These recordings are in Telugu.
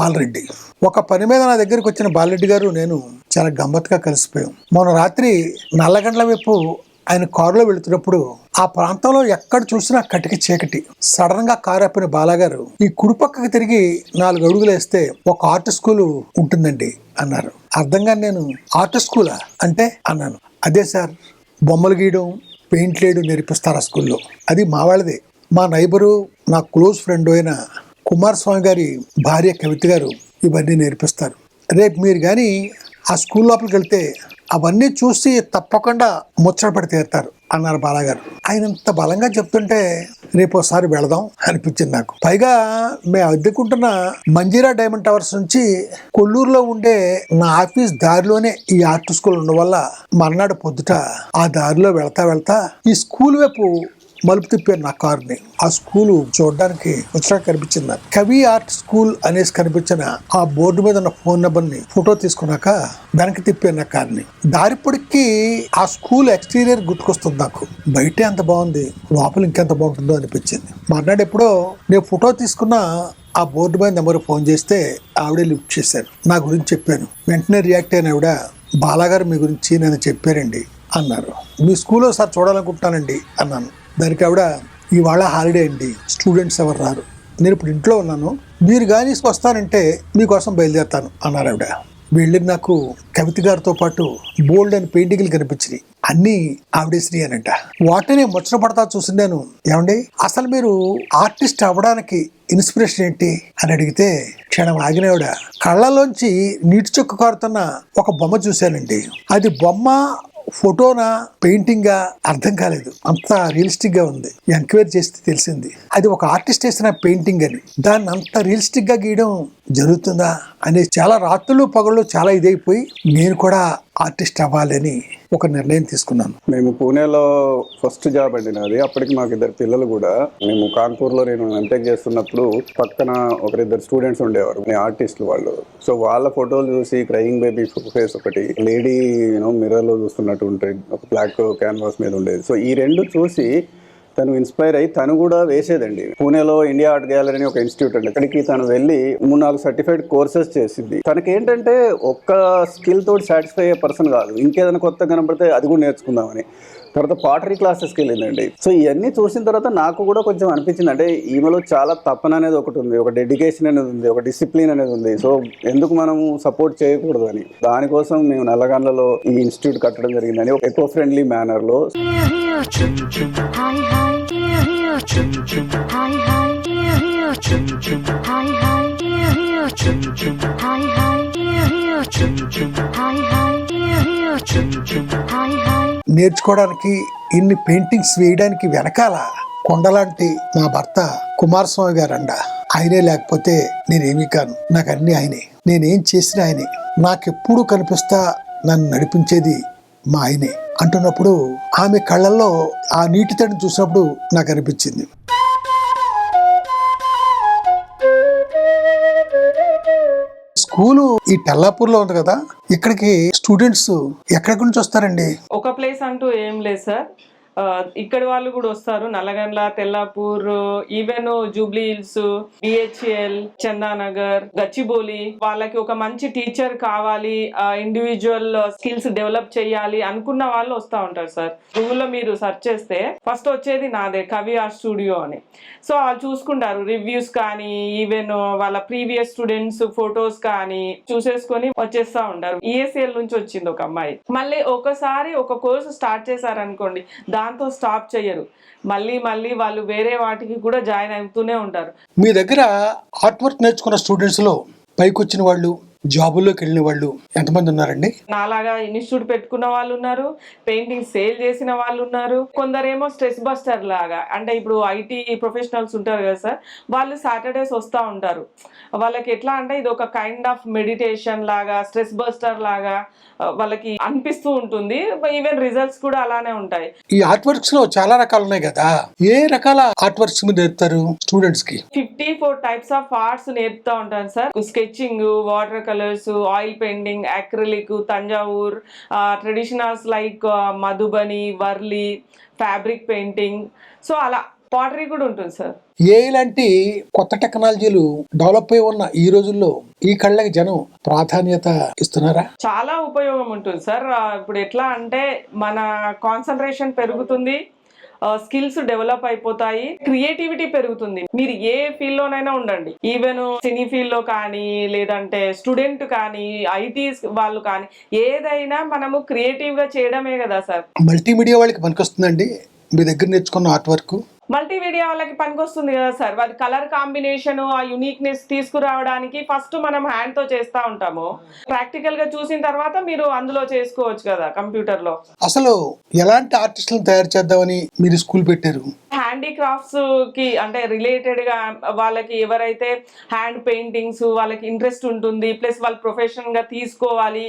బాలరెడ్డి. ఒక పని మీద నా దగ్గరికి వచ్చిన బాలరెడ్డి గారు నేను చాలా గమ్మత్తుగా కలిసిపోయాం. మొన్న రాత్రి నల్లగండ్ల వైపు ఆయన కారులో వెళుతున్నప్పుడు ఆ ప్రాంతంలో ఎక్కడ చూసినా కటిక చీకటి. సడన్గా కారు ఆపిన బాలాగారు ఈ కుడిపక్కకి తిరిగి నాలుగు అడుగులు వేస్తే ఒక ఆర్ట్ స్కూల్ ఉంటుందండి అన్నారు. అర్థంగా నేను ఆర్ట్ స్కూలా? అంటే అన్నాను. అదే సార్ బొమ్మలు గీయడం పెయింట్లు వేయడం నేర్పిస్తారు ఆ స్కూల్లో. అది మా వాళ్ళదే. మా నైబరు నా క్లోజ్ ఫ్రెండ్ అయిన కుమారస్వామి గారి భార్య కవిత గారు ఇవన్నీ నేర్పిస్తారు. రేపు మీరు కానీ ఆ స్కూల్ లోపలికి వెళ్తే అవన్నీ చూసి తప్పకుండా ముచ్చటపడి తీరుతారు అన్నారు బాలాగారు. ఆయన ఇంత బలంగా చెప్తుంటే రేపు ఒకసారి వెళదాం అనిపించింది నాకు. పైగా మేము అద్దెకుంటున్న మంజీరా డైమండ్ టవర్స్ నుంచి కొల్లూరులో ఉండే నా ఆఫీస్ దారిలోనే ఈ ఆర్ట్ స్కూల్ ఉండడం వల్ల మర్నాడు పొద్దుట ఆ దారిలో వెళ్తా వెళ్తా ఈ స్కూల్ వైపు మలుపు తిప్పాను నా కారుని. ఆ స్కూల్ చూడడానికి వచ్చినా కనిపించింది. కవి ఆర్ట్ స్కూల్ అనేసి కనిపించిన ఆ బోర్డు మీద ఉన్న ఫోన్ నెంబర్ని ఫోటో తీసుకున్నాక వెనక్కి తిప్పాను నా కార్ని. దారి పొడికి ఆ స్కూల్ ఎక్స్టీరియర్ గుర్తుకొస్తుంది నాకు. బయటే అంత బాగుంది. లోపల ఇంకెంత బాగుంటుందో అనిపించింది. మర్నాడు ఎప్పుడో నేను ఫోటో తీసుకున్న ఆ బోర్డు మీద నెంబర్ ఫోన్ చేస్తే ఆవిడే లిఫ్ట్ చేశారు. నా గురించి చెప్పాను. వెంటనే రియాక్ట్ అయిన ఆవిడ బాలాగారు మీ గురించి నేను చెప్పారండి అన్నారు. మీ స్కూల్లో సార్ చూడాలనుకుంటున్నానండి అన్నాను. దానికి ఆవిడ ఇవాళ హాలిడే అండి. స్టూడెంట్స్ ఎవరు రారు. నేను ఇప్పుడు ఇంట్లో ఉన్నాను. మీరు కానీ వస్తానంటే మీకోసం బయలుదేరుతాను అన్నారు ఆవిడ. వెళ్ళి నాకు కవిత గారితో పాటు బోల్డ్ అని పెయింటింగ్లు కనిపించినాయి. అన్నీ ఆవిడేసినాయి అనంట వాటిని ముచ్చట పడతా చూసి నేను ఏమండి? అసలు మీరు ఆర్టిస్ట్ అవ్వడానికి ఇన్స్పిరేషన్ ఏంటి అని అడిగితే క్షణం ఆగినవిడ కళ్ళలోంచి నీటి చుక్క కారుతున్న ఒక బొమ్మ చూశానండి. అది బొమ్మ ఫోటోనా పెయింటింగా అర్థం కాలేదు. అంత రియలిస్టిక్గా ఉంది. ఎంక్వైరీ చేస్తే తెలిసింది. అది ఒక ఆర్టిస్ట్ వేసిన పెయింటింగ్ అని. దాన్ని అంత రియలిస్టిక్గా గీయడం జరుగుతుందా అనే చాలా రాత్రులు పగళ్ళు చాలా ఇదైపోయి నేను కూడా ఆర్టిస్ట్ అవ్వాలని ఒక నిర్ణయం తీసుకున్నాను. మేము పూణేలో ఫస్ట్ జాబ్ అండి నాది. అప్పటికి మాకు ఇద్దరు పిల్లలు కూడా. మేము కాన్పూర్లో నేను ఎంటెక్ చేస్తున్నప్పుడు పక్కన ఒకరిద్దరు స్టూడెంట్స్ ఉండేవారు ఆర్టిస్టులు వాళ్ళు. సో వాళ్ళ ఫోటోలు చూసి క్రయింగ్ బేబీ ఫేస్ ఒకటి లేడీ యూనో మిర్రర్లో చూస్తున్నట్టు ఉంటుంది ఒక బ్లాక్ క్యాన్వాస్ మీద ఉండేది. సో ఈ రెండు చూసి తను ఇన్స్పైర్ అయ్యి తను కూడా వేసేదండి. పూణేలో ఇండియా ఆర్ట్ గ్యాలరీ అని ఒక ఇన్స్టిట్యూట్ అండి. అక్కడికి తను వెళ్ళి మూడు నాలుగు సర్టిఫైడ్ కోర్సెస్ చేసింది తనకి ఏంటంటే ఒక్క స్కిల్ తోటి సాటిస్ఫై అయ్యే పర్సన్ కాదు. ఇంకేదైనా కొత్త కనబడితే అది కూడా నేర్చుకుందామని. తర్వాత పాటరీ క్లాసెస్కి వెళ్ళిందండి సో ఇవన్నీ చూసిన తర్వాత నాకు కూడా కొంచెం అనిపించింది అంటే ఈమెలో చాలా తపన అనేది ఒకటి ఉంది ఒక డెడికేషన్ అనేది ఉంది ఒక డిసిప్లిన్ అనేది ఉంది సో ఎందుకు మనము సపోర్ట్ చేయకూడదు అని దానికోసం మేము నల్లగండ్లలో ఈ ఇన్స్టిట్యూట్ కట్టడం జరిగిందని ఒక ఎకో ఫ్రెండ్లీ మేనర్లో Hi hi, hi hi Chum chum. Hi hi. నేర్చుకోవడానికి ఇన్ని పెయింటింగ్స్ వేయడానికి వెనకాల కొండలాంటి నా భర్త కుమారస్వామి గారండ ఆయనే లేకపోతే నేనేమీ కాను. నాకు అన్ని ఆయనే. నేనేం చేసినా ఆయనే. నాకెప్పుడు కనిపిస్తా నన్ను నడిపించేది మా ఆయనే అంటున్నప్పుడు ఆమె కళ్ళల్లో ఆ నీటి తడిని చూసినప్పుడు నాకు అనిపించింది స్కూలు ఈ టెల్లాపూర్లో ఉంది కదా ఇక్కడికి స్టూడెంట్స్ ఎక్కడి నుంచి వస్తారండి? ఒక ప్లేస్ అంటూ ఏం లేదు సార్. ఇక్కడ వాళ్ళు కూడా వస్తారు. Nallagandla Tellapur even Jubilee Hills BHEL Chandanagar Gachibowli వాళ్ళకి ఒక మంచి టీచర్ కావాలి ఇండివిజువల్ స్కిల్స్ డెవలప్ చేయాలి అనుకున్న వాళ్ళు వస్తూ ఉంటారు సార్. గూగుల్లో మీరు సెర్చ్ చేస్తే ఫస్ట్ వచ్చేది నాదే కవి ఆర్ట్ స్టూడియో అని. సో వాళ్ళు చూసుకుంటారు రివ్యూస్ కానీ ఈవెన్ వాళ్ళ ప్రీవియస్ స్టూడెంట్స్ ఫొటోస్ కానీ చూసేసుకొని వచ్చేస్తా ఉంటారు. ఈఎస్ఎల్ నుంచి వచ్చింది ఒక అమ్మాయి. మళ్ళీ ఒకసారి ఒక కోర్సు స్టార్ట్ చేశారనుకోండి దాంతో స్టాప్ చేయరు మళ్ళీ మళ్ళీ వాళ్ళు వేరే వాటికి కూడా జాయిన్ అవుతూనే ఉంటారు. మీ దగ్గర ఆర్ట్ వర్క్ నేర్చుకున్న స్టూడెంట్స్లో పైకి వచ్చిన వాళ్ళు జాబుల్లోకి వెళ్ళిన వాళ్ళు ఎంతమంది ఉన్నారండి నాలాగా ఇన్స్టిట్యూట్ పెట్టుకున్న వాళ్ళు ఉన్నారు పెయింటింగ్ సేల్ చేసిన వాళ్ళు ఉన్నారు కొందరేమో స్ట్రెస్ బస్టర్ లాగా అంటే ఇప్పుడు ఐటీ ప్రొఫెషనల్స్ ఉంటారు కదా సార్ వాళ్ళు సాటర్డేస్ వస్తూ ఉంటారు. వాళ్ళకి ఎట్లా అంటే ఇది ఒక కైండ్ ఆఫ్ మెడిటేషన్ లాగా స్ట్రెస్ బస్టర్ లాగా వాళ్ళకి అనిపిస్తూ ఉంటుంది. ఈవెన్ రిజల్ట్స్ కూడా అలానే ఉంటాయి. ఈ ఆర్ట్ వర్క్స్లో చాలా రకాలు ఉన్నాయి కదా ఏ రకాల ఆర్ట్ వర్క్స్ మీరు నేర్పుతారు స్టూడెంట్స్కి fifty four types of arts నేర్పుతా ఉంటాను sir. Sketching water colours oil painting acrylic Thanjavur traditionals like Madhubani Warli fabric painting. So అలా పాటరీ కూడా ఉంటుంది సార్. ఏ ఇలాంటి కొత్త టెక్నాలజీలు డెవలప్ అయి ఉన్న ఈ రోజుల్లో ఈ కళ్ళకి జనం ప్రాధాన్యత ఇస్తున్నారా? చాలా ఉపయోగం ఉంటుంది సార్. ఇప్పుడు ఎట్లా అంటే మన కాన్సన్ట్రేషన్ పెరుగుతుంది. స్కిల్స్ డెవలప్ అయిపోతాయి. క్రియేటివిటీ పెరుగుతుంది. మీరు ఏ ఫీల్డ్ లోనైనా ఉండండి. ఈవెన్ సినీ ఫీల్డ్లో కానీ లేదంటే స్టూడెంట్ కానీ ఐటీ వాళ్ళు కానీ ఏదైనా మనము క్రియేటివ్గా చేయడమే కదా సార్ మల్టీమీడియా వాళ్ళకి పనికొస్తుందండి. మీ దగ్గర నేర్చుకున్న ఆర్ట్ వర్క్ మల్టీమీడియా వాళ్ళకి పనికొస్తుంది కదా సార్. అది కలర్ కాంబినేషన్ ఆ యునిక్నెస్ తీసుకురావడానికి ఫస్ట్ మనం హ్యాండ్తో చేస్తా ఉంటాము. ప్రాక్టికల్గా చూసిన తర్వాత మీరు అందులో చేసుకోవచ్చు కదా కంప్యూటర్లో అసలు ఎలాంటి ఆర్టిస్టులను తయారు చేద్దామని మీరు స్కూల్ పెట్టారు? హ్యాండీక్రాఫ్ట్స్కి అంటే రిలేటెడ్గా వాళ్ళకి ఎవరైతే హ్యాండ్ పెయింటింగ్స్ వాళ్ళకి ఇంట్రెస్ట్ ఉంటుంది ప్లస్ వాళ్ళు ప్రొఫెషన్గా తీసుకోవాలి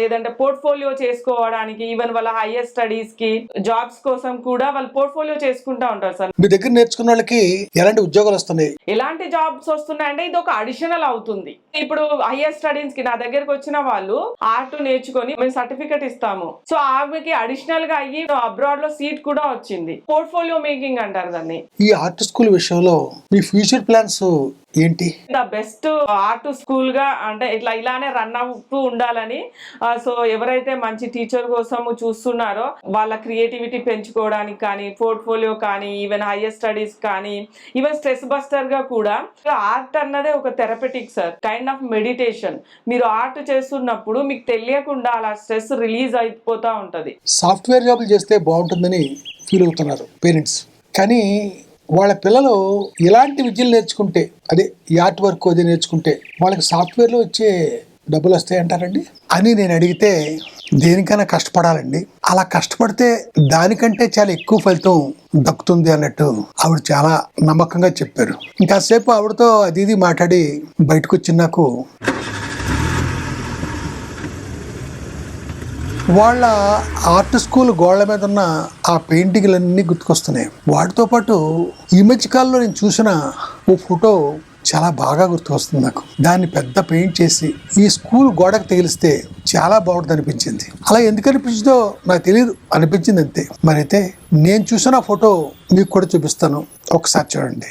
లేదంటే పోర్ట్ఫోలియో చేసుకోవడానికి ఈవెన్ వాళ్ళ హైయర్ స్టడీస్కి జాబ్స్ కోసం కూడా వాళ్ళు పోర్ట్ఫోలియో చేసుకుంటా ఉంటారు సార్. మీ దగ్గర నేర్చుకున్న వాళ్ళకి ఎలాంటి ఉద్యోగాలు వస్తున్నాయి? ఎలాంటి జాబ్స్ వస్తున్నాయంటే ఇది ఒక అడిషనల్ అవుతుంది. ఇప్పుడు హైయర్ స్టడీస్కి నా దగ్గరకు వచ్చిన వాళ్ళు ఆర్ట్ నేర్చుకొని మేము సర్టిఫికెట్ ఇస్తాము. సో ఆమెకి అడిషనల్గా అయ్యి అబ్రాడ్లో సీట్ కూడా వచ్చింది. పోర్ట్ఫోలియో మేకింగ్ అంటారు దాన్ని. ఈ ఆర్ట్ స్కూల్ విషయంలో మీ ఫ్యూచర్ ప్లాన్స్ ఏంటి? ద బెస్ట్ ఆర్ట్ స్కూల్గా అంటే ఇట్లా ఇలానే రన్ అవుతూ ఉండాలని సో ఎవరైతే మంచి టీచర్ కోసం చూస్తున్నారో వాళ్ళ క్రియేటివిటీ పెంచుకోవడానికి కానీ పోర్ట్ఫోలియో కానీ ఈవెన్ హైయర్ స్టడీస్ కానీ ఈవెన్ స్ట్రెస్ బస్టర్గా కూడా ఆర్ట్ అన్నదే ఒక therapeutic sir kind of meditation. మీరు ఆర్ట్ చేస్తున్నప్పుడు మీకు తెలియకుండా అలా స్ట్రెస్ రిలీజ్ అయిపోతా ఉంటది. సాఫ్ట్వేర్ జాబులు చేస్తే బాగుంటుందని ఫీల్ అవుతున్నారు పేరెంట్స్. కానీ వాళ్ళ పిల్లలు ఇలాంటి విద్యలు నేర్చుకుంటే అదే ఈ ఆర్ట్ వర్క్ అది నేర్చుకుంటే వాళ్ళకి సాఫ్ట్వేర్లో వచ్చే డబ్బులు వస్తాయి అంటారండి అని నేను అడిగితే దేనికైనా కష్టపడాలండి. అలా కష్టపడితే దానికంటే చాలా ఎక్కువ ఫలితం దక్కుతుంది అన్నట్టు ఆవిడ చాలా నమ్మకంగా చెప్పారు. ఇంకాసేపు ఆవిడతో అది ఇది మాట్లాడి బయటకు వచ్చి నాకు వాళ్ళ ఆర్ట్ స్కూల్ గోడల మీద ఉన్న ఆ పెయింటింగ్లన్నీ గుర్తుకొస్తున్నాయి. వాటితో పాటు ఈ మధ్య కాలంలో నేను చూసిన ఓ ఫోటో చాలా బాగా గుర్తుకొస్తుంది నాకు. దాన్ని పెద్ద పెయింట్ చేసి ఈ స్కూల్ గోడకు తగిలిస్తే చాలా బాగుంటుంది అనిపించింది. అలా ఎందుకు అనిపించిందో నాకు తెలియదు అనిపించింది అంతే. మరైతే నేను చూసిన ఫోటో మీకు కూడా చూపిస్తాను. ఒకసారి చూడండి.